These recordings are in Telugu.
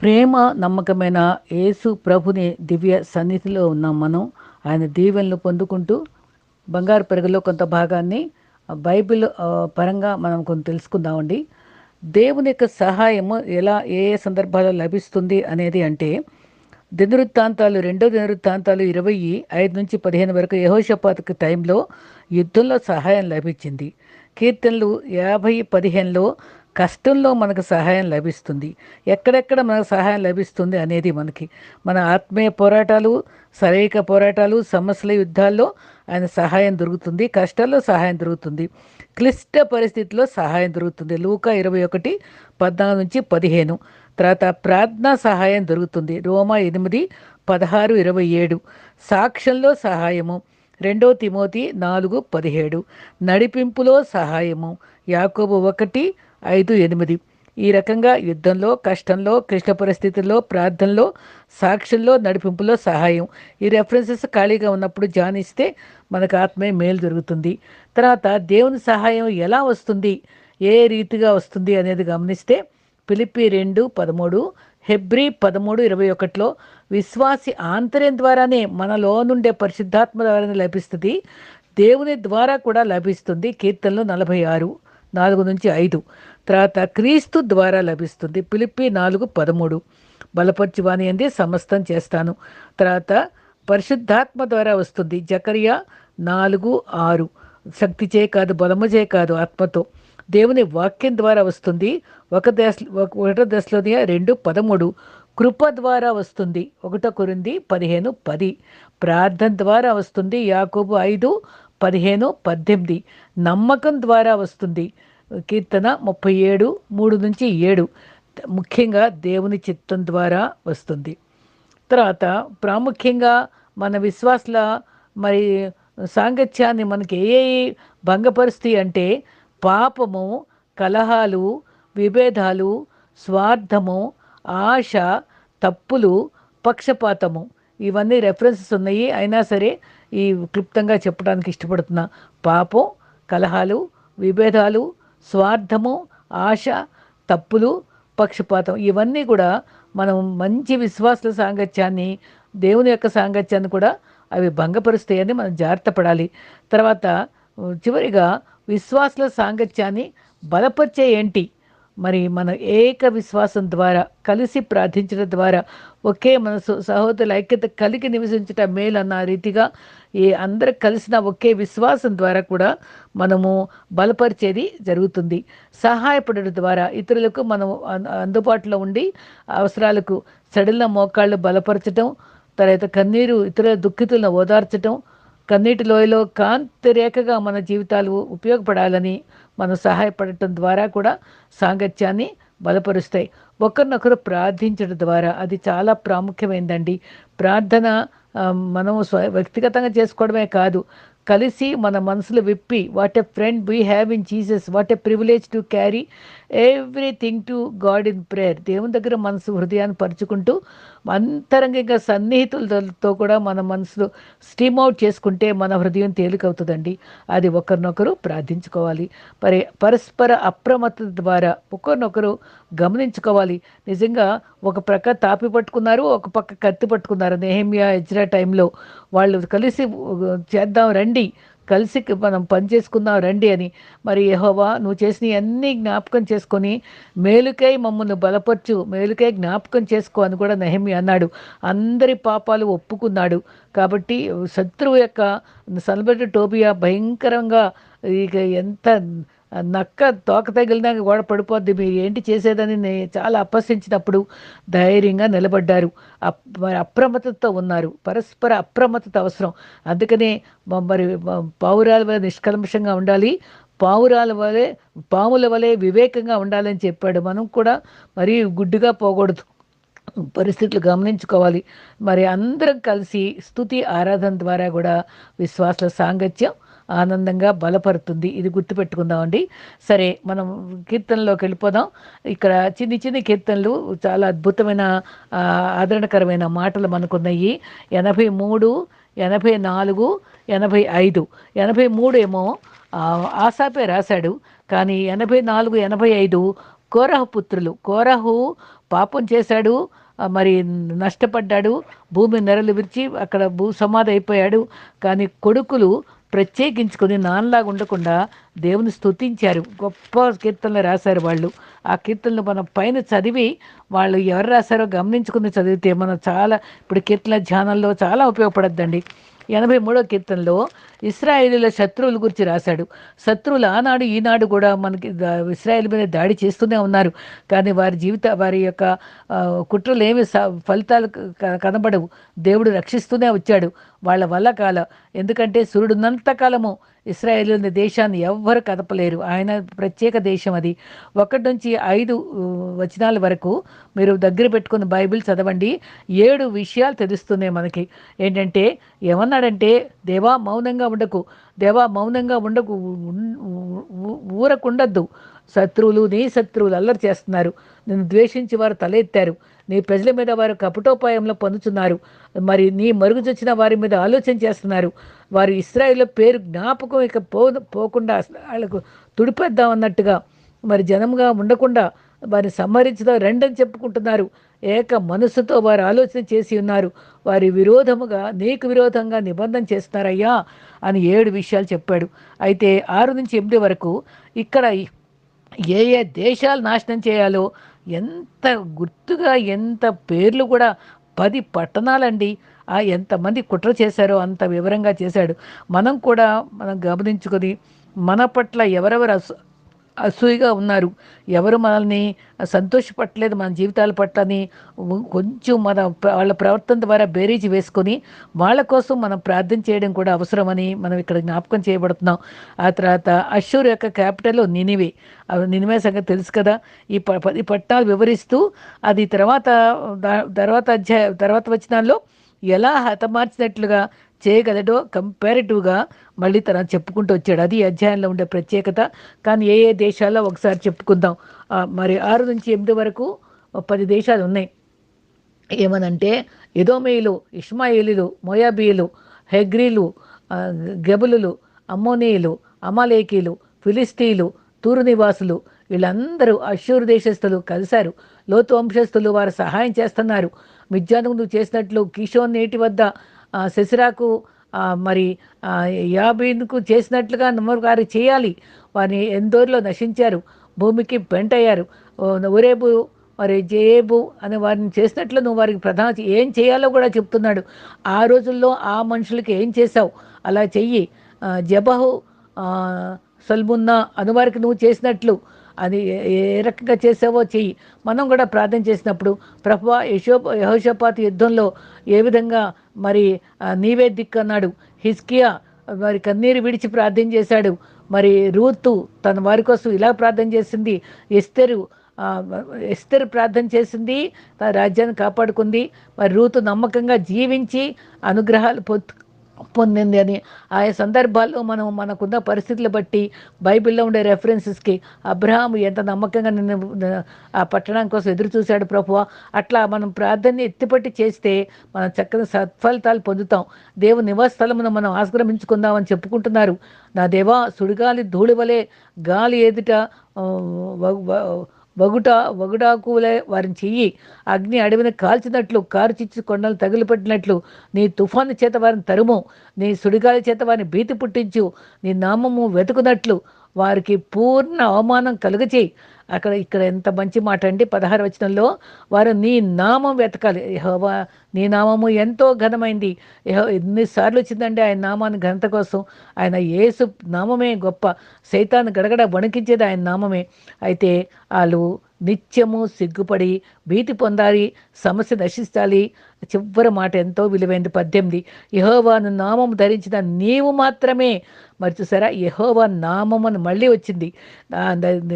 ప్రేమ నమ్మకమైన యేసు ప్రభుని దివ్య సన్నిధిలో ఉన్నాం మనం. ఆయన దీవెనలు పొందుకుంటూ బంగారు పెరుగులో కొంత భాగాన్ని బైబిల్ పరంగా మనం కొంత తెలుసుకుందామండి. దేవుని యొక్క సహాయము ఎలా ఏ ఏ సందర్భాల్లో లభిస్తుంది అనేది అంటే దినవృత్తాంతాలు రెండో దినవృత్తాంతాలు ఇరవై ఐదు నుంచి పదిహేను వరకు యహోషపాతకు టైంలో యుద్ధంలో సహాయం లభించింది. కీర్తనలు యాభై పదిహేనులో కష్టంలో మనకు సహాయం లభిస్తుంది. ఎక్కడెక్కడ మనకు సహాయం లభిస్తుంది అనేది మనకి. మన ఆత్మీయ పోరాటాలు శారీరక పోరాటాలు సమస్యల యుద్ధాల్లో ఆయన సహాయం దొరుకుతుంది కష్టాల్లో సహాయం దొరుకుతుంది. క్లిష్ట పరిస్థితుల్లో సహాయం దొరుకుతుంది. లూకా ఇరవై ఒకటి పద్నాలుగు నుంచి పదిహేను. తర్వాత ప్రార్థనా సహాయం దొరుకుతుంది. రోమా ఎనిమిది పదహారు ఇరవై ఏడు. సాక్ష్యంలో సహాయము. రెండో తిమోతి నాలుగు పదిహేడు. నడిపింపులో సహాయము. యాకోబు ఒకటి ఐదు ఎనిమిది. ఈ రకంగా యుద్ధంలో కష్టంలో క్లిష్ట పరిస్థితుల్లో ప్రార్థనలో సాక్షుల్లో నడిపింపులో సహాయం. ఈ రెఫరెన్సెస్ ఖాళీగా ఉన్నప్పుడు జానిస్తే మనకు ఆత్మే మేలు జరుగుతుంది తర్వాత దేవుని సహాయం ఎలా వస్తుంది? ఏ రీతిగా వస్తుంది అనేది గమనిస్తే పిలిపి రెండు పదమూడు హెబ్రి పదమూడు ఇరవై ఒకటిలో విశ్వాసి ఆంతర్యం ద్వారానే మనలో నుండే పరిశుద్ధాత్మ ద్వారానే లభిస్తుంది. దేవుని ద్వారా కూడా లభిస్తుంది. కీర్తనలు నలభై ఆరు నాలుగు నుంచి ఐదు. తర్వాత క్రీస్తు ద్వారా లభిస్తుంది. పిలిపి నాలుగు పదమూడు. బలపరచువాని అంది సమస్తం చేస్తాను. తర్వాత పరిశుద్ధాత్మ ద్వారా వస్తుంది. జకరియా నాలుగు ఆరు. శక్తి చే కాదు బలము చే కాదు ఆత్మతో. దేవుని వాక్యం ద్వారా వస్తుంది. ఒక దశ ఒక- ఒకటో దశలోని రెండు పదమూడు. కృప ద్వారా వస్తుంది. ఒకటో కొరింది పదిహేను పది. ప్రార్థన ద్వారా వస్తుంది. యాకోబు ఐదు పదిహేను పద్దెనిమిది. నమ్మకం ద్వారా వస్తుంది. కీర్తన ముప్పై ఏడు మూడు నుంచి ఏడు. ముఖ్యంగా దేవుని చిత్తం ద్వారా వస్తుంది. తర్వాత ప్రాముఖ్యంగా మన విశ్వాసుల మరి సాంగత్యాన్ని మనకి ఏ భంగపరుస్తాయి అంటే పాపము కలహాలు విభేదాలు స్వార్థము ఆశ తప్పులు పక్షపాతము. ఇవన్నీ రెఫరెన్సెస్ ఉన్నాయి. అయినా సరే ఈ క్లుప్తంగా చెప్పడానికి ఇష్టపడుతున్నా పాపం కలహాలు విభేదాలు స్వార్థము ఆశ తప్పులు పక్షపాతం ఇవన్నీ కూడా మనం మంచి విశ్వాసుల సాంగత్యాన్ని దేవుని యొక్క సాంగత్యాన్ని కూడా అవి భంగపరుస్తాయని మనం జాగ్రత్త పడాలి తర్వాత చివరిగా విశ్వాసుల సాంగత్యాన్ని బలపరిచే ఏంటి? మరి మన ఏక విశ్వాసం ద్వారా కలిసి ప్రార్థించడం ద్వారా ఒకే మనసు సహోదరుల ఐక్యత కలిగి నివసించట మేలు అన్న రీతిగా ఈ అందరు కలిసిన ఒకే విశ్వాసం ద్వారా కూడా మనము బలపరిచేది జరుగుతుంది. సహాయపడడం ద్వారా ఇతరులకు మనం అందుబాటులో ఉండి అవసరాలకు సడిల మోకాళ్ళు బలపరచటం తర్వాత కన్నీరు ఇతరుల దుఃఖితులను ఓదార్చటం కన్నీటి లోయలో కాంతి రేఖగా మన జీవితాలు ఉపయోగపడాలని మనం సహాయపడటం ద్వారా కూడా సాంగత్యాన్ని బలపరుస్తాయి. ఒకరినొకరు ప్రార్థించడం ద్వారా అది చాలా ప్రాముఖ్యమైందండి. ప్రార్థన మనం స్వ వ్యక్తిగతంగా చేసుకోవడమే కాదు కలిసి మన మనసులు విప్పి what a friend we have in Jesus what a privilege to carry everything to God in prayer దేవుని దగ్గర మనసు హృదయాన్ని పరుచుకుంటూ అంతరంగంగా సన్నిహితులతో కూడా మన మనసులో స్టీమ్ అవుట్ చేసుకుంటే మన హృదయం తేలికవుతుందండి. అది ఒకరినొకరు ప్రార్థించుకోవాలి. పరి పరస్పర అప్రమత్తత ద్వారా ఒకరినొకరు గమనించుకోవాలి. నిజంగా ఒక ప్రక్క తాపి పట్టుకున్నారు ఒక పక్క కత్తి పట్టుకున్నారు. నేహమియా ఎజ్రా టైంలో వాళ్ళు కలిసి చేద్దాం రండి. కలిసి మనం పని చేసుకుందాం రండి అని. మరి యహోవా నువ్వు చేసిన అన్ని జ్ఞాపకం చేసుకొని మేలుకై మమ్మల్ని బలపరచు మేలుకై జ్ఞాపకం చేసుకో అని కూడా నెహమి అన్నాడు. అందరి పాపాలు ఒప్పుకున్నాడు. కాబట్టి శత్రువు యొక్క సల్బెట్ టోబియా భయంకరంగా ఇక ఎంత నక్క తోక తగిలినాక గోడ పడిపోద్ది. మీరు ఏంటి చేసేదని చాలా అపహసించినప్పుడు ధైర్యంగా నిలబడ్డారు. అప్- మరి అప్రమత్తతో ఉన్నారు. పరస్పర అప్రమత్తత అవసరం. అందుకనే మరి పావురాల వలె నిష్కల్మషంగా ఉండాలి. పావురాల వలె పాముల వలె వివేకంగా ఉండాలని చెప్పాడు. మనం కూడా మరీ గుడ్డుగా పోకూడదు. పరిస్థితులు గమనించుకోవాలి. మరి అందరం కలిసి స్తుతి ఆరాధన ద్వారా కూడా విశ్వాస సాంగత్యం ఆనందంగా బలపరుతుంది. ఇది గుర్తుపెట్టుకుందామండి. సరే మనం కీర్తనలోకి వెళ్ళిపోదాం. ఇక్కడ చిన్ని చిన్ని కీర్తనలు చాలా అద్భుతమైన ఆదరణకరమైన మాటలు మనకున్నాయి. ఎనభై మూడు ఎనభై నాలుగు ఎనభై ఐదు. ఎనభై మూడు ఏమో ఆసాపే రాశాడు. కానీ ఎనభై నాలుగు ఎనభై ఐదు కోరహ పుత్రులు. కోరహు పాపం చేశాడు మరి నష్టపడ్డాడు. భూమి నెరలు విరిచి అక్కడ భూ సమాధి అయిపోయాడు. కానీ కొడుకులు ప్రత్యేకించుకొని నాన్నలాగా ఉండకుండా దేవుని స్తుతించారు. గొప్ప కీర్తనలు రాశారు వాళ్ళు. ఆ కీర్తనలు మనం పైన చదివి వాళ్ళు ఎవరు రాశారో గమనించుకుని చదివితే మనం చాలా ఇప్పుడు కీర్తన ధ్యానంలో చాలా ఉపయోగపడద్దండి. ఎనభై మూడో కీర్తనలో ఇస్రాయేలీల శత్రువుల గురించి రాశాడు. శత్రువులు ఆనాడు ఈనాడు కూడా మనకి ఇస్రాయేల్ మీద దాడి చేస్తూనే ఉన్నారు. కానీ వారి జీవిత వారి యొక్క కుట్రలు ఏమి ఫలితాలు కనబడవు. దేవుడు రక్షిస్తూనే వచ్చాడు. వాళ్ళ వల్ల కాల ఎందుకంటే సూర్యుడున్నంత కాలము ఇస్రాయేల్ దేశాన్ని ఎవ్వరు కదపలేరు ఆయన ప్రత్యేక దేశం అది ఒకటి నుంచి ఐదు వచనాల వరకు మీరు దగ్గర పెట్టుకుని బైబిల్ చదవండి ఏడు విషయాలు తెలుస్తున్నాయి మనకి ఏంటంటే ఏమన్నాడంటే దేవా మౌనంగా ఉండకు దేవా మౌనంగా ఉండకు ఊరకుండద్దు శత్రువులు నీ శత్రువులు అల్లరి చేస్తున్నారు. నిన్ను ద్వేషించి వారు తలెత్తారు. నీ ప్రజల మీద వారు కపటోపాయంలో పొందుతున్నారు మరి నీ మరుగుజొచ్చిన వారి మీద ఆలోచన చేస్తున్నారు. వారు ఇస్రాయిల్లో పేరు జ్ఞాపకం ఇక పో పోకుండా వాళ్ళకు తుడిపేద్దాం అన్నట్టుగా మరి జనంగా ఉండకుండా వారిని సంహరించుదాం రెండని చెప్పుకుంటున్నారు. ఏక మనస్సుతో వారు ఆలోచన చేసి ఉన్నారు. వారి విరోధముగా నీకు విరోధంగా నిబంధన చేస్తున్నారయ్యా అని ఏడు విషయాలు చెప్పాడు. అయితే ఆరు నుంచి ఎనిమిది వరకు ఇక్కడ ఏ ఏ దేశాలు నాశనం చేయాలో ఎంత గుర్తుగా ఎంత పేర్లు కూడా పది పట్టణాలండి. ఆ ఎంతమంది కుట్ర చేశారో అంత వివరంగా చేశాడు. మనం కూడా మనం గమనించుకొని మన పట్ల ఎవరెవరు అసూ అసూయగా ఉన్నారు. ఎవరు మనల్ని సంతోషపట్టలేదు మన జీవితాల పట్లని కొంచెం మన వాళ్ళ ప్రవర్తన ద్వారా బేరీజు వేసుకొని వాళ్ళ కోసం మనం ప్రార్థన చేయడం కూడా అవసరమని మనం ఇక్కడ జ్ఞాపకం చేయబడుతున్నాం. ఆ తర్వాత అషూర్ యొక్క క్యాపిటల్ నినివే. అవి నినివే సంగతి తెలుసు కదా? ఈ ప- పది పట్టణాలు వివరిస్తూ అది తర్వాత తర్వాత అధ్యాయ తర్వాత వచనాల్లో ఎలా హతమార్చినట్లుగా చేయగలడో కంపారిటివ్గా మళ్ళీ తన చెప్పుకుంటూ వచ్చాడు. అది అధ్యాయంలో ఉండే ప్రత్యేకత. కానీ ఏ ఏ దేశాల్లో ఒకసారి చెప్పుకుందాం. మరి ఆరు నుంచి ఎనిమిది వరకు పది దేశాలు ఉన్నాయి. ఏమనంటే ఎదోమేయులు ఇష్మాయిలు మోయాబీయులు హెగ్రీలు ఆ, గెబులులు అమ్మోనీయులు అమాలేకీలు ఫిలిస్తీన్లు తూరు నివాసులు వీళ్ళందరూ అశ్షూరు దేశస్థులు కలిశారు. లోతు వంశస్థులు వారు సహాయం చేస్తున్నారు. మిజ్జానుకు నువ్వు చేసినట్లు కిషోన్ నేటి వద్ద శశిరాకు మరి యాబీన్కు చేసినట్లుగా నమ్మరు వారు చేయాలి. వారిని ఎందోరిలో నశించారు. భూమికి బెంటయ్యారు ఒరేబు మరి జేబు అని వారిని చేసినట్లు నువ్వు వారికి ప్రధాన ఏం చేయాలో కూడా చెప్తున్నాడు. ఆ రోజుల్లో ఆ మనుషులకి ఏం చేశావు? అలా చెయ్యి. జబహు ఆ, సల్మున్నా అనువారికి నువ్వు చేసినట్లు. అది ఏ- ఏ రకంగా చేసావో చెయ్యి. మనం కూడా ప్రార్థన చేసినప్పుడు ప్రభా యశో యహోషపాత్ యుద్ధంలో ఏ విధంగా మరి నీవే దిక్కు అన్నాడు హిస్కియా మరి కన్నీరు విడిచి ప్రార్థన చేశాడు. మరి రూతు తన వారి కోసం ఇలా ప్రార్థన చేసింది. ఎస్తెరు ఎస్తరు ప్రార్థన చేసింది. తన రాజ్యాన్ని కాపాడుకుంది. మరి రూతు నమ్మకంగా జీవించి అనుగ్రహాలు పొందు పొందింది అని. ఆయా సందర్భాల్లో మనం మనకున్న పరిస్థితులు బట్టి బైబిల్లో ఉండే రెఫరెన్సెస్కి అబ్రహాం ఎంత నమ్మకంగా నిన్ను ఆ పట్టణం కోసం ఎదురు చూశాడు ప్రభు అట్లా మనం ప్రార్థన ఎత్తిపట్టి చేస్తే మనం చక్కని సత్ఫలితాలు పొందుతాం. దేవు నివాస స్థలమును మనం ఆశ్రమించుకుందామని చెప్పుకుంటున్నారు. నా దేవా సుడిగాలి ధూళి వలె గాలి ఎదుట వగుట వగుడాకులే వారిని చెయ్యి. అగ్ని అడవిని కాల్చినట్లు కారు చిచ్చు కొండలు తగిలిపెట్టినట్లు నీ తుఫాను చేత వారిని తరుము. నీ సుడిగాలి చేత వారిని భీతి పుట్టించు. నీ నామము వెతుకున్నట్లు వారికి పూర్ణ అవమానం కలుగచేయి అక్కడ ఇక్కడ ఎంత మంచి మాట అండి. పదహారు వచనంలో వారు నీ నామం వెతకాలి. యహోవా నీ నామము ఎంతో ఘనమైంది. యెహో ఎన్నిసార్లు వచ్చిందండి ఆయన నామాన్ని ఘనత కోసం. ఆయన యేసు నామమే గొప్ప. సైతాన్ని గడగడ వణికించేది ఆయన నామమే. అయితే వాళ్ళు నిత్యము సిగ్గుపడి భీతి పొందాలి సమస్య నశించాలి. చివరి మాట ఎంతో విలువైంది. పద్దెనిమిది. యహోవాను నామం ధరించిన నీవు మాత్రమే మరి చూసారా యహోవా నామం అని మళ్ళీ వచ్చింది.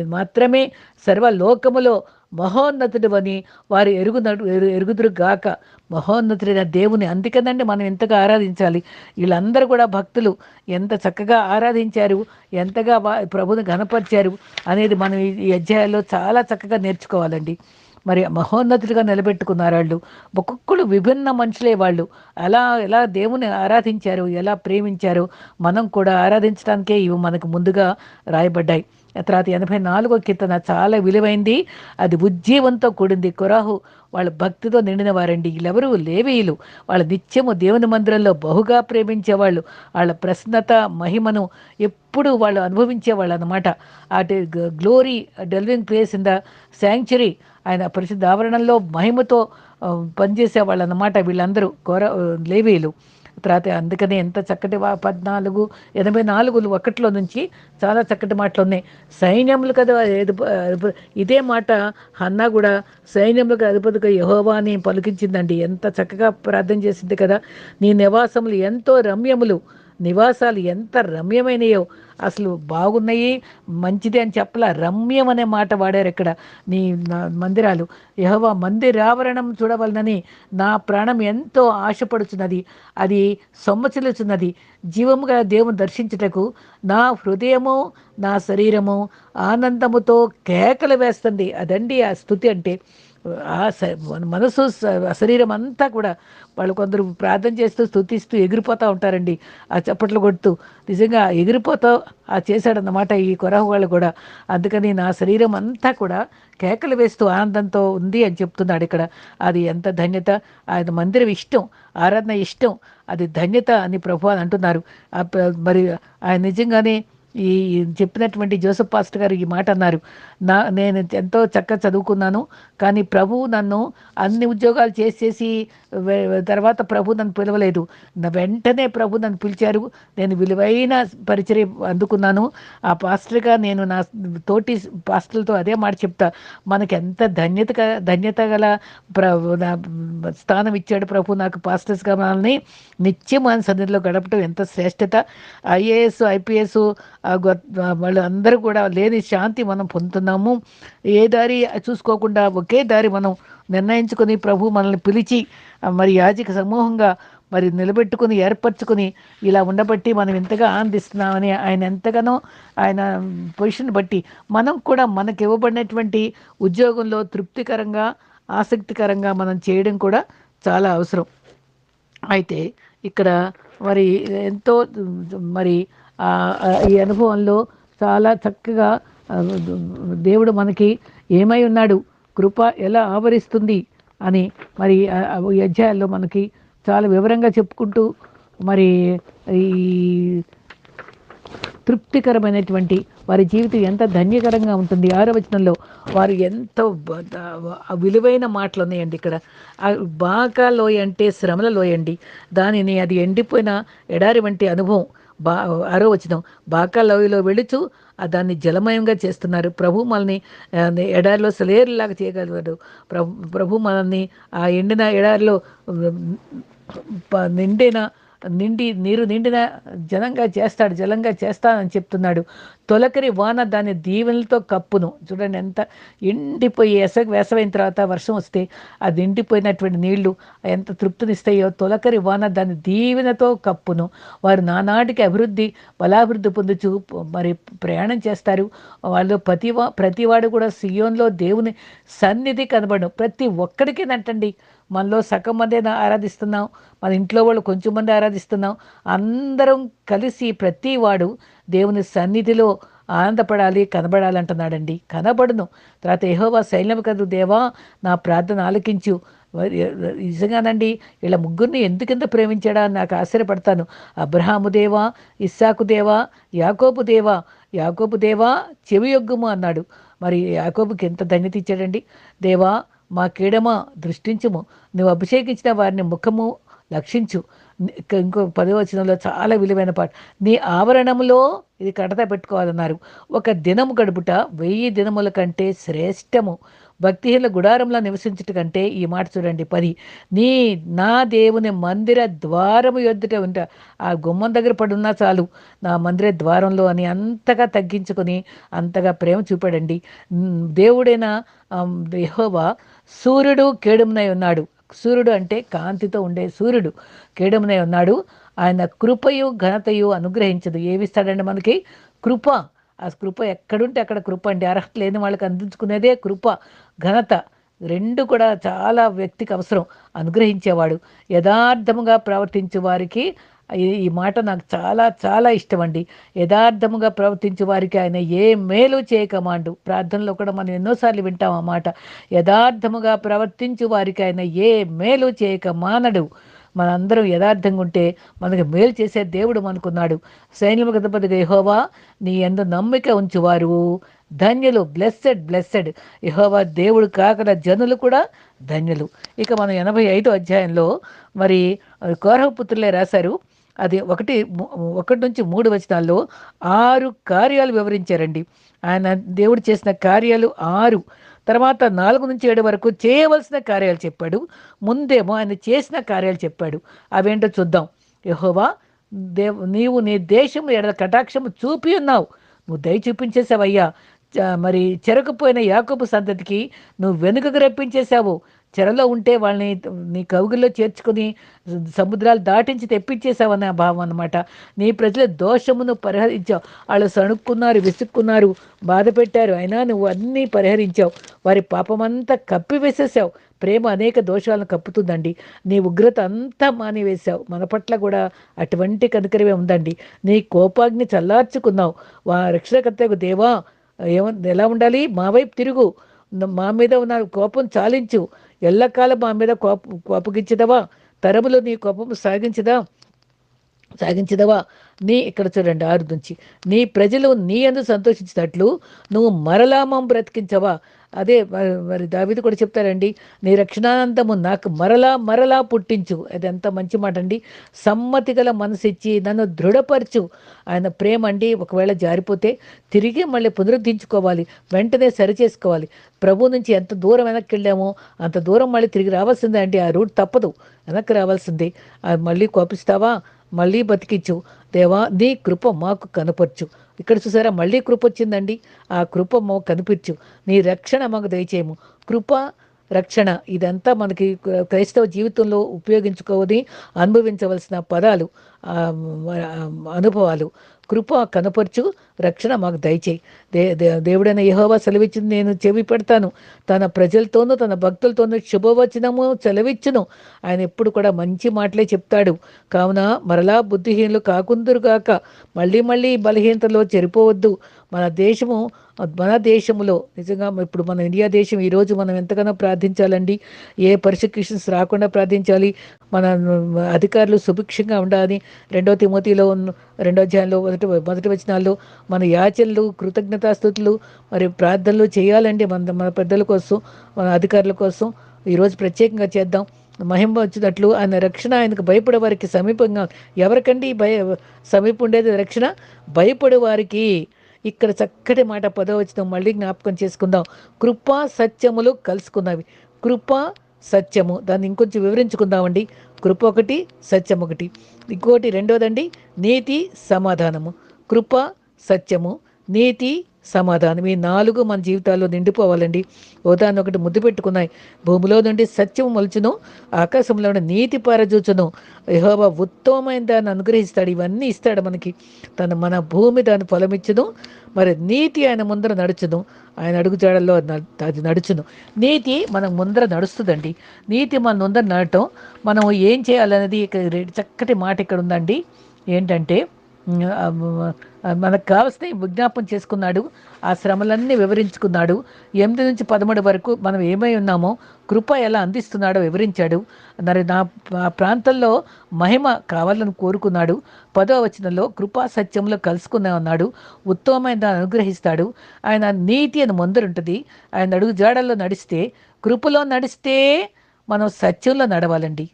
మాత్రమే సర్వలోకములో మహోన్నతుడువని వారు ఎరుగునడు ఎరు- ఎరుగుదురు గాక. మహోన్నతుడైన దేవుని. అందుకనండి మనం ఎంతగా ఆరాధించాలి. వీళ్ళందరూ కూడా భక్తులు. ఎంత చక్కగా ఆరాధించారు. ఎంతగా ప్రభుని ఘనపరిచారు అనేది మనం ఈ- ఈ అధ్యాయాల్లో చాలా చక్కగా నేర్చుకోవాలండి. మరి మహోన్నతులుగా నిలబెట్టుకున్నారు వాళ్ళు. ఒక్కొక్కరు విభిన్న మనుషులే వాళ్ళు. అలా ఎలా దేవుని ఆరాధించారు? ఎలా ప్రేమించారు? మనం కూడా ఆరాధించడానికే ఇవి మనకు ముందుగా రాయబడ్డాయి. తర్వాత ఎనభై నాలుగో కీర్తన చాలా విలువైంది. అది ఉజ్జీవంతో కూడింది. కురాహు వాళ్ళ భక్తితో నిండిన వారండి. వీళ్ళెవరూ లేవీయులు. వాళ్ళ నిత్యము దేవుని మందిరంలో బహుగా ప్రేమించేవాళ్ళు. వాళ్ళ ప్రసన్నత మహిమను ఎప్పుడు వాళ్ళు అనుభవించేవాళ్ళు అనమాట అటు glory dwelling place in the sanctuary ఆయన పరిశుద్ధ ఆవరణంలో మహిమతో పనిచేసేవాళ్ళు అనమాట వీళ్ళందరూ. కోర లేవీలు తర్వాత అందుకనే ఎంత చక్కటి వా పద్నాలుగు ఎనభై నాలుగులు ఒకటిలో నుంచి చాలా చక్కటి మాటలు ఉన్నాయి. సైన్యములు కదా ఇదే మాట హన్నా కూడా సైన్యములకు అధిపతిగా యహోవాని పలికించిందండి. ఎంత చక్కగా ప్రార్థన చేసింది కదా. నీ నివాసములు ఎంతో రమ్యములు. నివాసాలు ఎంత రమ్యమైనయో అసలు బాగున్నాయి మంచిది అని చెప్పలా రమ్యం అనే మాట వాడారు ఇక్కడ నీ మందిరాలు. యహోవా మందిరావరణం చూడవలనని నా ప్రాణం ఎంతో ఆశపడుచున్నది. అది సొమ్మచిల్లుచున్నది. జీవముగా దేవుని దర్శించుటకు నా హృదయము నా శరీరము ఆనందముతో కేకలు వేస్తుంది. అదండి ఆ స్థుతి అంటే. మనసు స- శరీరం అంతా కూడా వాళ్ళు కొందరు ప్రార్థన చేస్తూ స్థుతిస్తూ ఎగిరిపోతూ ఉంటారండి. ఆ చప్పట్లు కొడుతూ. నిజంగా ఎగిరిపోతూ ఆ చేశాడన్నమాట ఈ కొరహ వాళ్ళు కూడా. అందుకని నా శరీరం అంతా కూడా కేకలు వేస్తూ ఆనందంతో ఉంది అని చెప్తున్నాడు ఇక్కడ. అది ఎంత ధన్యత. ఆయన మందిరం ఇష్టం ఆరాధన ఇష్టం. అది ధన్యత అని ప్రభు అని అంటున్నారు. మరి ఆయన నిజంగానే ఈ చెప్పినటువంటి జోసఫ్ పాస్టర్ గారు ఈ మాట అన్నారు. నా నేను ఎంతో చక్కగా చదువుకున్నాను కానీ ప్రభు నన్ను అన్ని ఉద్యోగాలు చేసి చేసి తర్వాత ప్రభు నన్ను పిలవలేదు. నా వెంటనే ప్రభు నన్ను పిలిచారు. నేను విలువైన పరిచయం అందుకున్నాను. ఆ పాస్టర్గా నేను నా తోటి పాస్టర్లతో అదే మాట చెప్తా. మనకి ఎంత ధన్యత ధన్యత గల ప్ర నా స్థానం ఇచ్చాడు ప్రభు నాకు పాస్టర్స్గా మనల్ని. నిత్యం మన సన్నిధిలో గడపటం ఎంత శ్రేష్టత. ఐఏఎస్ ఐపీఎస్ వాళ్ళు అందరూ కూడా లేని శాంతి మనం పొందుతున్నాము. ఏ దారి చూసుకోకుండా ఒకే దారి మనం నిర్ణయించుకొని ప్రభు మనల్ని పిలిచి మరి యాజిక సమూహంగా మరి నిలబెట్టుకుని ఏర్పరచుకుని ఇలా ఉండబట్టి మనం ఎంతగా ఆనందిస్తున్నామని ఆయన ఎంతగానో ఆయన పొజిషన్ బట్టి మనం కూడా మనకి ఇవ్వబడినటువంటి ఉద్యోగంలో తృప్తికరంగా ఆసక్తికరంగా మనం చేయడం కూడా చాలా అవసరం. అయితే ఇక్కడ మరి ఎంతో మరి ఈ అనుభవంలో చాలా చక్కగా దేవుడు మనకి ఏమై ఉన్నాడు? కృప ఎలా ఆవరిస్తుంది? అని మరి ఈ అధ్యాయాల్లో మనకి చాలా వివరంగా చెప్పుకుంటూ మరి ఈ తృప్తికరమైనటువంటి వారి జీవితం ఎంత ధన్యకరంగా ఉంటుంది. ఆరవచనంలో వారు ఎంతో విలువైన మాటలు ఉన్నాయండి ఇక్కడ. ఆ బాకా లోయ అంటే శ్రమల లోయండి. దానిని అది ఎండిపోయిన ఎడారి వంటి అనుభవం. బా ఆరో వచనం బాకా లోయలో వెళుచు దాన్ని జలమయంగా చేస్తున్నారు. ప్రభు మనల్ని ఎడారిలో సెలేరులాగా చేయగలరు ప్రభు ప్రభు మనల్ని ఆ ఎండిన ఎడారిలో నిండిన నిండి నీరు నిండిన జనంగా చేస్తాడు జలంగా చేస్తానని చెప్తున్నాడు. తొలకరి వాన దాని దీవెనలతో కప్పును. చూడండి ఎంత ఎండిపోయి ఎస వేసవైన తర్వాత వర్షం వస్తే అది ఎండిపోయినటువంటి నీళ్ళు ఎంత తృప్తినిస్తాయో. తొలకరి వాన దాని దీవెనతో కప్పును. వారు నానాటికి అభివృద్ధి బలాభివృద్ధి పొందుచు మరి ప్రయాణం చేస్తారు. వాళ్ళు ప్రతివా ప్రతివాడు కూడా సియోన్లో దేవుని సన్నిధి కనబడు ప్రతి ఒక్కడికి నట్టండి మనలో సగం మందే నా- ఆరాధిస్తున్నాం మన ఇంట్లో వాళ్ళు కొంచెం మంది ఆరాధిస్తున్నాం. అందరం కలిసి ప్రతి వాడు దేవుని సన్నిధిలో ఆనందపడాలి కనబడాలి అంటున్నాడండి. కనబడును. తర్వాత ఏహోవా శైలం కదు దేవా నా ప్రార్థన ఆలకించు. నిజంగానండి ఇలా ముగ్గురిని ఎందుకింత ప్రేమించాడా అని నాకు ఆశ్చర్యపడతాను. అబ్రహాము దేవా ఇస్సాకు దేవా యాకోబు దేవా యాకోబు దేవా చెవియొగ్గుము అన్నాడు. మరి యాకోబుకి ఎంత ధన్యత ఇచ్చాడండి. దేవా మా కీడమా దృష్టించుము. నువ్వు అభిషేకించిన వారిని ముఖము లక్షించు. ఇంకో పదవచనంలో చాలా విలువైన పాట. నీ ఆవరణములో ఇది కడత పెట్టుకోవాలన్నారు. ఒక దినము గడుపుట వెయ్యి దినముల కంటే శ్రేష్టము. భక్తిహీనుల గుడారంలో నివసించట కంటే ఈ మాట చూడండి. పది. నీ నా దేవుని మందిర ద్వారము ఎద్దుట ఉంట. ఆ గుమ్మం దగ్గర పడున్నా చాలు. నా మందిర ద్వారంలో అని అంతగా తగ్గించుకొని అంతగా ప్రేమ చూపాడండి. దేవుడైన ఆమ్, సూర్యుడు కేడుమునై ఉన్నాడు. సూర్యుడు అంటే కాంతితో ఉండే సూర్యుడు కేడుమునై ఉన్నాడు. ఆయన కృపయు ఘనతయు అనుగ్రహించదు. ఏమిస్తాడండి మనకి? కృప. ఆ కృప ఎక్కడుంటే అక్కడ కృప అండి. అర్హత లేని వాళ్ళకి అందించుకునేదే కృప ఘనత. రెండు కూడా చాలా వ్యక్తికి అవసరం. అనుగ్రహించేవాడు. యథార్థముగా ప్రవర్తించే వారికి ఈ మాట నాకు చాలా చాలా ఇష్టం అండి యథార్థముగా ప్రవర్తించే వారికి ఆయన ఏ మేలు చేయకమాండు. ప్రార్థనలో కూడా మనం ఎన్నోసార్లు వింటాం ఆ మాట. యథార్థముగా ప్రవర్తించు వారికి ఆయన ఏ మేలు చేయక మానడు మనందరం యథార్థంగా ఉంటే మనకు మేలు చేసే దేవుడు మనకున్నాడు. సైన్యము గతపతి యహోవా నీ ఎందు నమ్మిక ఉంచువారు. ధన్యులు బ్లెస్సెడ్ బ్లెస్సెడ్ యహోవా దేవుడు కాకల జనులు కూడా ధన్యులు. ఇక మనం ఎనభై ఐదో అధ్యాయంలో మరి కోరహపుత్రులే రాశారు. అది ఒకటి ఒకటి నుంచి మూడు వచనాల్లో ఆరు కార్యాలు వివరించారండి. ఆయన దేవుడు చేసిన కార్యాలు ఆరు. తర్వాత నాలుగు నుంచి ఏడు వరకు చేయవలసిన కార్యాలు చెప్పాడు. ముందేమో ఆయన చేసిన కార్యాలు చెప్పాడు. అవేంటో చూద్దాం. యహోవా దేవ్ నీవు నీ దేశం ఎడ కటాక్షము చూపి ఉన్నావు. నువ్వు దయ చూపించేసావయ్యా చ- మరి చెరకపోయిన యాకపు సంతతికి నువ్వు వెనుకకు రప్పించేశావు. చెరలో ఉంటే వాళ్ళని నీ కవుగుల్లో చేర్చుకుని సముద్రాలు దాటించి తెప్పించేశావన్న భావం అనమాట నీ ప్రజల దోషమును పరిహరించావు. వాళ్ళు సణుక్కున్నారు విసుక్కున్నారు బాధ పెట్టారు అయినా నువ్వు అన్నీ పరిహరించావు. వారి పాపమంతా కప్పివేసేసావు ప్రేమ అనేక దోషాలను కప్పుతుందండి. నీ ఉగ్రత అంతా మానివేశావు. మన పట్ల కూడా అటువంటి కనుకరమే ఉందండి. నీ కోపాగ్ని చల్లార్చుకున్నావు. వా రక్షణకర్తకు దేవా ఏమ ఎలా ఉండాలి? మా వైపు తిరుగు. మా మీద ఉన్న కోపం చాలించు. ఎల్లకాలం మా మీద కోప కోపగించదవా? తరములు నీ కోపం సాగించదా? సాగించదవా? నీ ఇక్కడ చూడండి ఆరు నుంచి. నీ ప్రజలు నీ అందు సంతోషించినట్లు నువ్వు మరలా బ్రతికించవా? అదే మరి దావిది కూడా చెప్తారండి నీ రక్షణానందము నాకు మరలా మరలా పుట్టించు. అది ఎంత మంచి మాట అండి సమ్మతి గల మనసిచ్చి నన్ను దృఢపరచు. ఆయన ప్రేమ అండి ఒకవేళ జారిపోతే తిరిగి మళ్ళీ పునరుద్ధరించుకోవాలి వెంటనే సరి చేసుకోవాలి ప్రభు నుంచి ఎంత దూరం వెనక్కి వెళ్ళామో అంత దూరం మళ్ళీ తిరిగి రావాల్సిందే అండి. ఆ రూట్ తప్పదు వెనక్కి రావాల్సిందే. మళ్ళీ కోపిస్తావా? మళ్ళీ బతికించు దేవా నీ కృప మాకు కనపరచు. ఇక్కడ చూసారా మళ్ళీ కృప వచ్చిందండి ఆ కృప మాకు కనిపించు. నీ రక్షణ మాకు దయచేయము. కృప రక్షణ. ఇదంతా మనకి క్రైస్తవ జీవితంలో ఉపయోగించుకోవని అనుభవించవలసిన పదాలు అనుభవాలు. కృప కనపరచు రక్షణ మాకు దయచేయి. దే దే- దేవుడైన యహోవా సెలవిచ్చింది నేను చెవి పెడతాను. తన ప్రజలతోనూ తన భక్తులతోనూ శుభవచనము సెలవిచ్చును. ఆయన ఎప్పుడు కూడా మంచి మాటలే చెప్తాడు. కావున మరలా బుద్ధిహీనులు కాకుందురుగాక మళ్ళీ మళ్ళీ బలహీనతలో చెరిపోవద్దు. మన దేశము మన దేశంలో నిజంగా ఇప్పుడు మన ఇండియా దేశం ఈరోజు మనం ఎంతగానో ప్రార్థించాలండి. ఏ పర్సిక్యూషన్స్ రాకుండా ప్రార్థించాలి. మన అధికారులు సుభిక్షంగా ఉండాలని రెండో తిమోతిలో ఉన్న రెండో అధ్యాయంలో మొదటి మొదటి వచనాల్లో మన యాచనలు కృతజ్ఞతాస్థుతులు మరి ప్రార్థనలు చేయాలండి మన మన పెద్దల కోసం మన అధికారుల కోసం. ఈరోజు ప్రత్యేకంగా చేద్దాం. మహిమ వచ్చినట్లు ఆయన రక్షణ ఆయనకు భయపడే వారికి సమీపంగా ఎవరికండి భయ సమీపం ఉండేది రక్షణ? భయపడే వారికి ఇక్కడ చక్కటి మాట పదవచనం మళ్ళీ జ్ఞాపకం చేసుకుందాం. కృపా సత్యములు కలుసుకున్నవి. కృప సత్యము. దాన్ని ఇంకొంచెం వివరించుకుందామండి. కృప ఒకటి సత్యం ఒకటి. ఇంకోటి రెండోదండి నీతి సమాధానము. కృప సత్యము నీతి సమాధానం. ఈ నాలుగు మన జీవితాల్లో నిండిపోవాలండి. ఉదాహరణ ఒకటి ముద్దు పెట్టుకున్నాయి. భూమిలో నుండి సత్యం మొలుచును ఆకాశంలో నుండి నీతి పారజూచును. యహోవా ఉత్తమమైన దాన్ని అనుగ్రహిస్తాడు. ఇవన్నీ ఇస్తాడు మనకి. తను మన భూమి దాన్ని ఫలమిచ్చును మరి నీతి ఆయన ముందర నడుచును. ఆయన అడుగుజాడల్లో అది నడుచును. నీతి మన ముందర నడుస్తుందండి. నీతి మన ముందర నడటం మనం ఏం చేయాలనేది ఇక్కడ చక్కటి మాట ఇక్కడ ఉందండి. ఏంటంటే మనకు కావాల్సిన విజ్ఞాపం చేసుకున్నాడు ఆ శ్రమలన్నీ వివరించుకున్నాడు. ఎనిమిది నుంచి పదమూడు వరకు మనం ఏమై ఉన్నామో కృప ఎలా అందిస్తున్నాడో వివరించాడు. మరి నా ప్రాంతంలో మహిమ కావాలని కోరుకున్నాడు. పదో వచనంలో కృపా సత్యంలో కలుసుకునే ఉన్నాడు. ఉత్తమమైన దాన్ని అనుగ్రహిస్తాడు. ఆయన నీతి అని ముందరుంటుంది. ఆయన అడుగు జాడల్లో నడిస్తే కృపలో నడిస్తే మనం సత్యంలో నడవాలండి.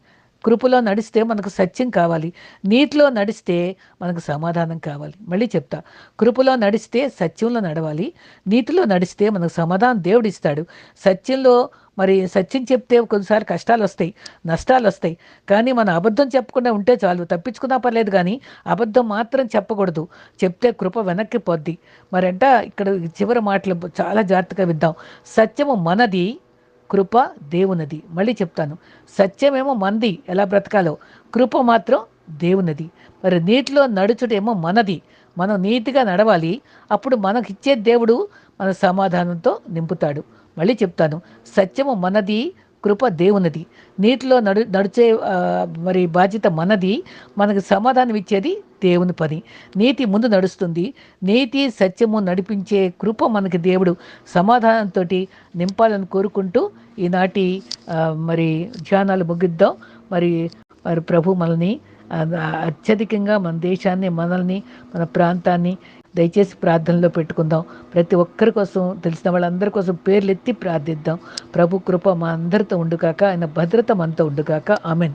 కృపలో నడిస్తే మనకు సత్యం కావాలి. నీటిలో నడిస్తే మనకు సమాధానం కావాలి. మళ్ళీ చెప్తా. కృపలో నడిస్తే సత్యంలో నడవాలి. నీతిలో నడిస్తే మనకు సమాధానం దేవుడు ఇస్తాడు సత్యంలో మరి సత్యం చెప్తే కొన్నిసారి కష్టాలు వస్తాయి నష్టాలు వస్తాయి కానీ మన అబద్ధం చెప్పకుండా ఉంటే చాలు తప్పించుకున్నా పర్లేదు కానీ అబద్ధం మాత్రం చెప్పకూడదు. చెప్తే కృప వెనక్కి పోద్ది. మరంట ఇక్కడ చివరి మాటలు చాలా జాగ్రత్తగా విద్దాం సత్యము మనది కృప దేవునది. మళ్ళీ చెప్తాను. సత్యమేమో మంది. ఎలా బ్రతకాలో? కృప మాత్రం దేవునది. మరి నీటిలో నడుచుటేమో మనది. మనం నీతిగా నడవాలి. అప్పుడు మనకిచ్చే దేవుడు మన సమాధానంతో నింపుతాడు. మళ్ళీ చెప్తాను. సత్యము మనది కృప దేవునిది. నీటిలో నడు నడిచే మరి బాధ్యత మనది. మనకు సమాధానం ఇచ్చేది దేవుని పని. నీతి ముందు నడుస్తుంది. నీతి సత్యము నడిపించే కృప మనకి దేవుడు సమాధానంతో నింపాలని కోరుకుంటూ ఈనాటి మరి ధ్యానాలు ముగిద్దాం. మరి మరి ప్రభు మనల్ని అత్యధికంగా మన దేశాన్ని మనల్ని మన ప్రాంతాన్ని దయచేసి ప్రార్థనలో పెట్టుకుందాం. ప్రతి ఒక్కరి కోసం తెలిసిన వాళ్ళందరి కోసం పేర్లు ఎత్తి ప్రార్థిద్దాం. ప్రభు కృప మా అందరితో ఉండుగాక ఆయన భద్రత మనతో ఉండుగాక. ఆమెన్.